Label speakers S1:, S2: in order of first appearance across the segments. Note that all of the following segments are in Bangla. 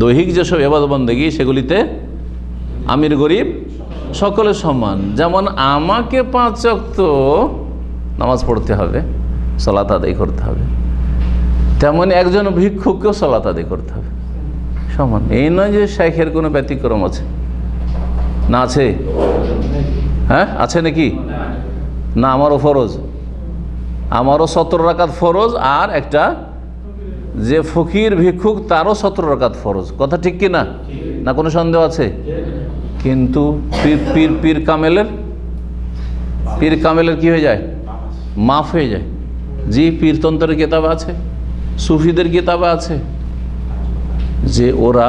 S1: দৈহিক যেসব এবাদবন্দেগি সেগুলিতে আমির গরিব সকলের সমান। যেমন আমাকে পাঁচ অক্ত নামাজ পড়তে হবে, সলাত আদায় করতে হবে। তেমন একজন ভিক্ষুককেও সলাত আদায় করতে হবে। সমান। এই নয় যে শেখের কোনো ব্যতিক্রম আছে। না আছে? হ্যাঁ? আছে নাকি? না, আমারও ফরজ। আমারও সতেরো রাকাত ফরজ আর একটা যে ফকির ভিক্ষুক তারও সতেরো রকাত ফরজ। কথা ঠিক কি না? না কোনো সন্দেহ আছে? কিন্তু পীর পীর পীর কামেলের পীর কামেলের কি হয়ে যায়? মাফ হয়ে যায়। জি, পীরতন্ত্রের কিতাবে আছে, সুফিদের কিতাবে আছে। যে ওরা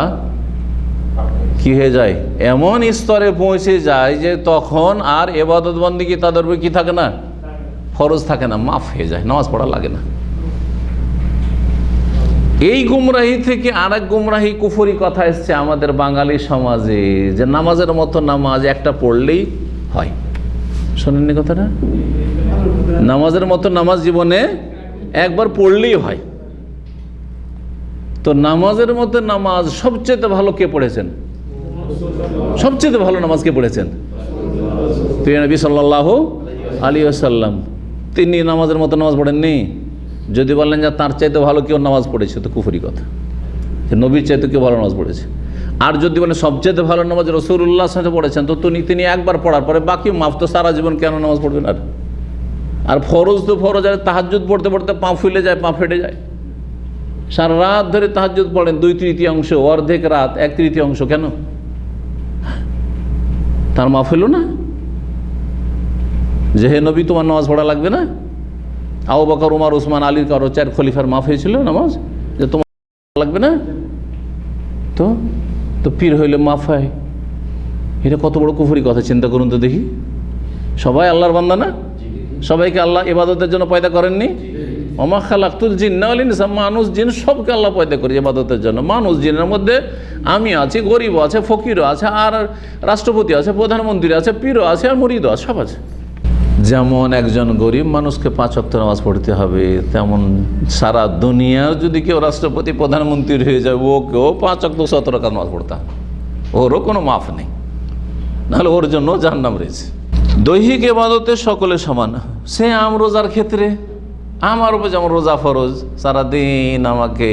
S1: কি হয়ে যায়? এমন স্তরে পৌঁছে যায় যে তখন আর এবাদত কি তাদের উপর কি থাকে না? ফরজ থাকে না, মাফ হয়ে যায়, নামাজ পড়া লাগে না। এই গুমরাহি থেকে আর এক গুমরাহি কুফরি কথা এসছে আমাদের বাঙালি সমাজে, যে নামাজের মতো নামাজ একটা পড়লেই হয়। শোনেননি কথাটা? নামাজের মতো নামাজ জীবনে একবার পড়লেই হয়। তো নামাজের মতো নামাজ সবচেয়ে ভালো কে পড়েছেন? সবচেয়ে ভালো নামাজ কে পড়েছেন? প্রিয় নবী সাল্লাহ আলী আসাল্লাম তিনি নামাজের মতো নামাজ পড়েননি? যদি বললেন যে তার চাইতে ভালো কেউ নামাজ পড়েছে, তো কুফুরি কথা। নবীর চাইতে কেউ ভালো নামাজ পড়েছে। আর যদি বলেন সবচেয়ে ভালো নামাজ রসুল্লাহ সাথে পড়েছেন, তো তুমি তিনি একবার পড়ার পরে বাকি মাফ তো সারা জীবন কেন নামাজ পড়বেন আর? আর ফরজ তো ফরজ, আর তাহাজুদ পড়তে পড়তে পা ফুলে যায়, পা ফেটে যায়। সারা রাত ধরে তাহাজুদ পড়েন, দুই তৃতীয়াংশ, অর্ধেক রাত, এক তৃতীয়াংশ কেন? তার মাফ হইল না? যে হে নবী, তোমার নামাজ পড়া লাগবে না? আবু বকর, উমার, উসমান আলীর কারও চার খলিফার মাফ হয়েছিল নামাজ? যে তোমার লাগবে না? তো? তো পীর হইলে মাফ হয়। এটা কত বড় কুফুরি কথা, চিন্তা করুন তো দেখি। সবাই আল্লাহর বান্দা না? সবাইকে আল্লাহ ইবাদতের জন্য পয়দা করেননি? অমা না হলেন মানুষ, জিন সবকে আল্লাহ পয়দা করি ইবাদতের জন্য। মানুষ, জিনের মধ্যে আমি আছি, গরিব আছে, ফকিরও আছে, আর রাষ্ট্রপতি আছে, প্রধানমন্ত্রী আছে, পীরও আছে, আর মরিদও আছে, সব আছে। যেমন একজন গরিব মানুষকে পাঁচ অক্ট নামাজ পড়তে হবে, তেমন সারা দুনিয়ার যদি কেউ রাষ্ট্রপতি, প্রধানমন্ত্রী হয়ে যায় ওকেও পাঁচ অক্ট সতেরো কাজ নামাজ পড়তে হবে। ওরও কোনো মাফ নেই। নাহলে ওর জন্য জাহান্নাম রয়েছে। দৈহিক এবাদতে সকলে সমান। সে আম রোজার ক্ষেত্রে, আমার উপর যেমন রোজা ফরজ, সারাদিন আমাকে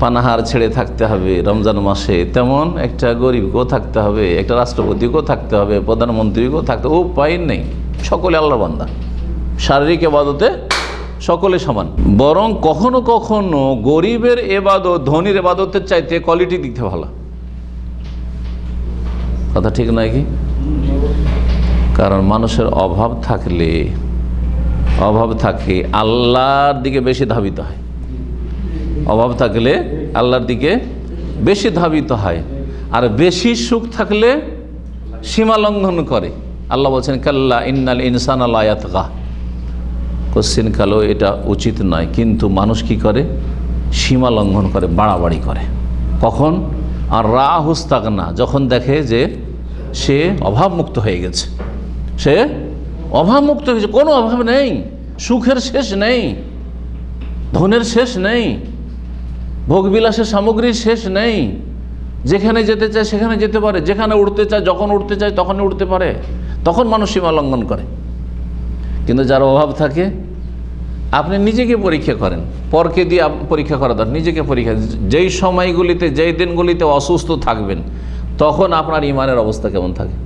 S1: পানাহার ছেড়ে থাকতে হবে রমজান মাসে। তেমন একটা গরিবকেও থাকতে হবে, একটা রাষ্ট্রপতিকেও থাকতে হবে, প্রধানমন্ত্রীকেও থাকতে উপায় নেই, সকলে আল্লাহ বান্দা। শারীরিক এবাদতে সকলে সমান। বরং কখনো কখনো গরিবের এবাদত ধনির এবাদতের চাইতে কোয়ালিটি দিতে ভালো। কথা ঠিক নয় কি? কারণ মানুষের অভাব থাকলে, অভাব থাকে আল্লাহর দিকে বেশি ধাবিত হয়। অভাব থাকলে আল্লাহর দিকে বেশি ধাবিত হয়। আর বেশি সুখ থাকলে সীমা লঙ্ঘন করে। আল্লাহ বলছেন, কাল্লা ইন্নাল ইনসান আল্লায়াত গা কোশ্চিন কালো, এটা উচিত নয়। কিন্তু মানুষ কি করে? সীমা লঙ্ঘন করে, বাড়াবাড়ি করে। কখন? আর রা হুস্তাক না যখন দেখে যে সে অভাবমুক্ত হয়ে গেছে। সে অভাবমুক্ত হয়েছে কোনো অভাব নেই। সুখের শেষ নেই। ধনের শেষ নেই। ভোগবিলাসের সামগ্রীর শেষ নেই। যেখানে যেতে চায় সেখানে যেতে পারে। যেখানে উঠতে চায়, যখন উঠতে চায় তখন উঠতে পারে। তখন মানুষ সীমা লঙ্ঘন করে। কিন্তু যার অভাব থাকে, আপনি নিজেকে পরীক্ষা করেন। পরকে দিয়ে পরীক্ষা করা দরকার। নিজেকে পরীক্ষা যেই সময়গুলিতে, যেই দিনগুলিতে অসুস্থ থাকবেন, তখন আপনার ইমানের অবস্থা কেমন থাকে?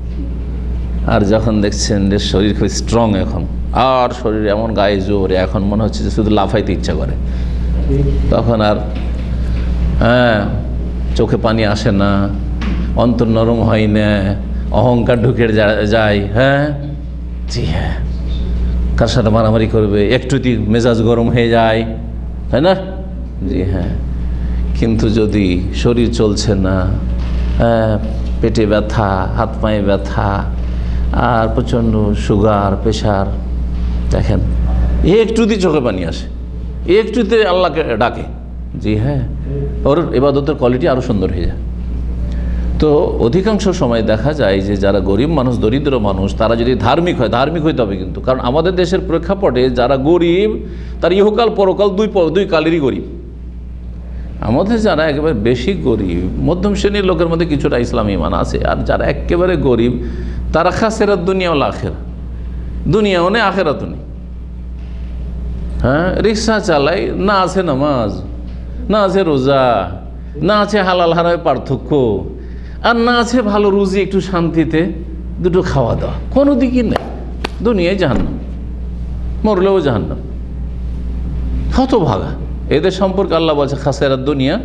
S1: আর যখন দেখছেন যে শরীর খুব স্ট্রং এখন, আর শরীর এমন গায়ে জোরে, এখন মনে হচ্ছে যে শুধু লাফাইতে ইচ্ছা করে। তখন আর হ্যাঁ চোখে পানি আসে না অন্তর নরম হয় না অহংকার ঢুকে যায় হ্যাঁ? জি হ্যাঁ। কার সাথে মারামারি করবে? একটুতেই মেজাজ গরম হয়ে যায় তাই না? জি হ্যাঁ। কিন্তু যদি শরীর চলছে না হ্যাঁ, পেটে ব্যথা হাত পায়ে ব্যথা আর প্রচণ্ড সুগার প্রেশার দেখেন একটুতেই চোখে পানি আসে একটুতে আল্লাহকে ডাকে জি হ্যাঁ। ওর এবাদতের কোয়ালিটি আরও সুন্দর হয়ে যায়। তো অধিকাংশ সময় দেখা যায় যে যারা গরিব মানুষ, দরিদ্র মানুষ, তারা যদি ধার্মিক হয়, ধার্মিক হইতে হবে কিন্তু। কারণ আমাদের দেশের প্রেক্ষাপটে যারা গরিব, তার ইহকাল, পরকাল দুই দুই কালেরই গরিব। আমাদের যারা একেবারে বেশি গরিব, মধ্যম শ্রেণির লোকের মধ্যে কিছুটা ইসলাম ইমান আছে। আর যারা একেবারে গরিব, তারা খাসেরা দুনিয়া হল আখেরা দুনিয়াও নেই আখেরাতও নেই হ্যাঁ রিক্সা চালাই না আছে নামাজ। না আছে রোজা, না আছে হালাল হারায় পার্থক্য, আর না আছে ভালো রুজি, একটু শান্তিতে দুটো খাওয়া দাওয়া। কোনো দিকই নেই। দুনিয়ায় জাহান্নাম। মরলেও জাহান্নাম। হত ভাগা এদের সম্পর্কে আল্লাহ বলছে খাসেরা দুনিয়া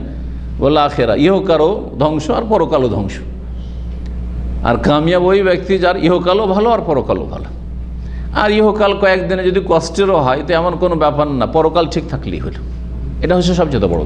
S1: বলে আখেরা। ইহকারও ধ্বংস আর পরকালও ধ্বংস। আর কামিয়াব ওই ব্যক্তি যার ইহকালও ভালো আর পরকালও ভালো। আর ইহকাল কয়েকদিনে যদি কষ্টেরও হয়, তো এমন কোনো ব্যাপার না। পরকাল ঠিক থাকলেই হলো। এটা হচ্ছে সবচেয়ে বড়